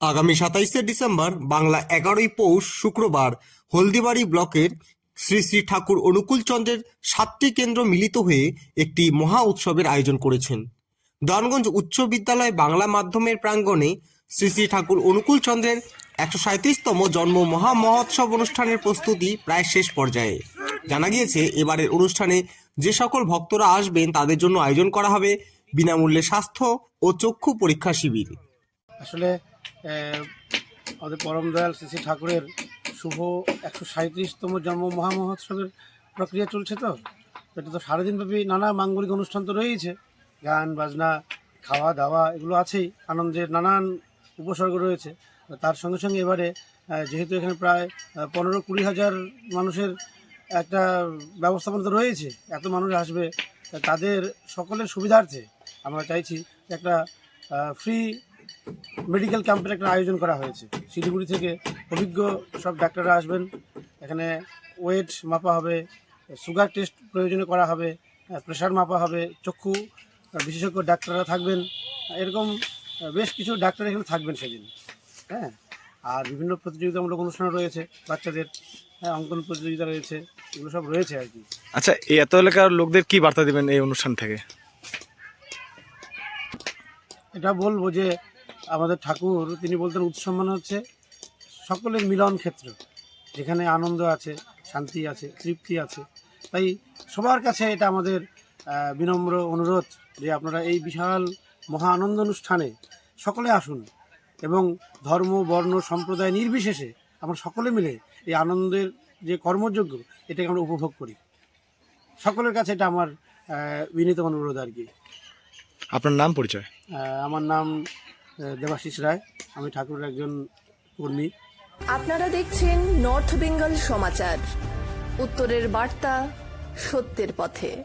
আগামী সাতাইশে ডিসেম্বর বাংলা এগারোই পৌষ শুক্রবার হলদিবাড়ি ব্লকের শ্রী শ্রী ঠাকুর অনুকূল চন্দ্রের সাতটি কেন্দ্র মিলিত হয়ে একটি মহা উৎসবের আয়োজন করেছেন। দনগঞ্জ উচ্চ বিদ্যালয় বাংলা মাধ্যমের প্রাঙ্গণে শ্রী শ্রী ঠাকুর অনুকূল চন্দ্রের একশো সাঁত্রিশতম জন্ম মহা মহোৎসব অনুষ্ঠানের প্রস্তুতি প্রায় শেষ পর্যায়ে। জানা গিয়েছে, এবারের অনুষ্ঠানে যে সকল ভক্তরা আসবেন, তাদের জন্য আয়োজন করা হবে বিনামূল্যে স্বাস্থ্য ও চক্ষু পরীক্ষা শিবির। আসলে আমাদের পরম দয়াল শ্রী শ্রী ঠাকুরের শুভ একশো সাঁত্রিশতম জন্ম মহামহোৎসবের প্রক্রিয়া চলছে তো? এটা তো সারাদিনব্যাপী নানা মাঙ্গলিক অনুষ্ঠান তো রয়েছে গান, বাজনা, খাওয়া, দাওয়া এগুলো আছেই। আনন্দের নানান উপসর্গ রয়েছে। তার সঙ্গে সঙ্গে এবারে যেহেতু এখানে প্রায় পনেরো কুড়ি হাজার মানুষের একটা ব্যবস্থাপনা তো রয়েছে এত মানুষ আসবে, তাদের সকলের সুবিধার্থে আমরা চাইছি একটা ফ্রি মেডিকেল ক্যাম্পের একটা আয়োজন করা হয়েছে। শিলিগুড়ি থেকে অভিজ্ঞ সব ডাক্তাররা আসবেন। এখানে ওয়েট মাপা হবে সুগার টেস্ট প্রয়োজনে করা হবে প্রেশার মাপা হবে চক্ষু বিশেষজ্ঞ ডাক্তাররা থাকবেন। এরকম বেশ কিছু ডাক্তার এখানে থাকবেন সেদিন। হ্যাঁ? আর বিভিন্ন প্রতিযোগিতামূলক অনুষ্ঠান রয়েছে বাচ্চাদের হ্যাঁ অঙ্কন প্রতিযোগিতা রয়েছে এগুলো সব রয়েছে আর কি। আচ্ছা এই এত এলাকার লোকদের কি বার্তা দেবেন এই অনুষ্ঠান থেকে? এটা বলব যে আমাদের ঠাকুর তিনি বলতেন উৎসব মানে হচ্ছে সকলের মিলন ক্ষেত্র। যেখানে আনন্দ আছে শান্তি আছে তৃপ্তি আছে। তাই সবার কাছে এটা আমাদের বিনম্র অনুরোধ যে আপনারা এই বিশাল মহা আনন্দ অনুষ্ঠানে সকলে আসুন এবং ধর্ম বর্ণ সম্প্রদায় নির্বিশেষে আমরা সকলে মিলে এই আনন্দের যে কর্মযোগ্য এটাকে আমরা উপভোগ করি। সকলের কাছে এটা আমার বিনীত অনুরোধ আর কি। আপনার নাম পরিচয়? আমার নাম দেবাশিস রায়। আমি ঠাকুরের একজন কর্মী। আপনারা দেখছেন নর্থ বেঙ্গল সমাচার। উত্তরের বার্তা সত্যের পথে।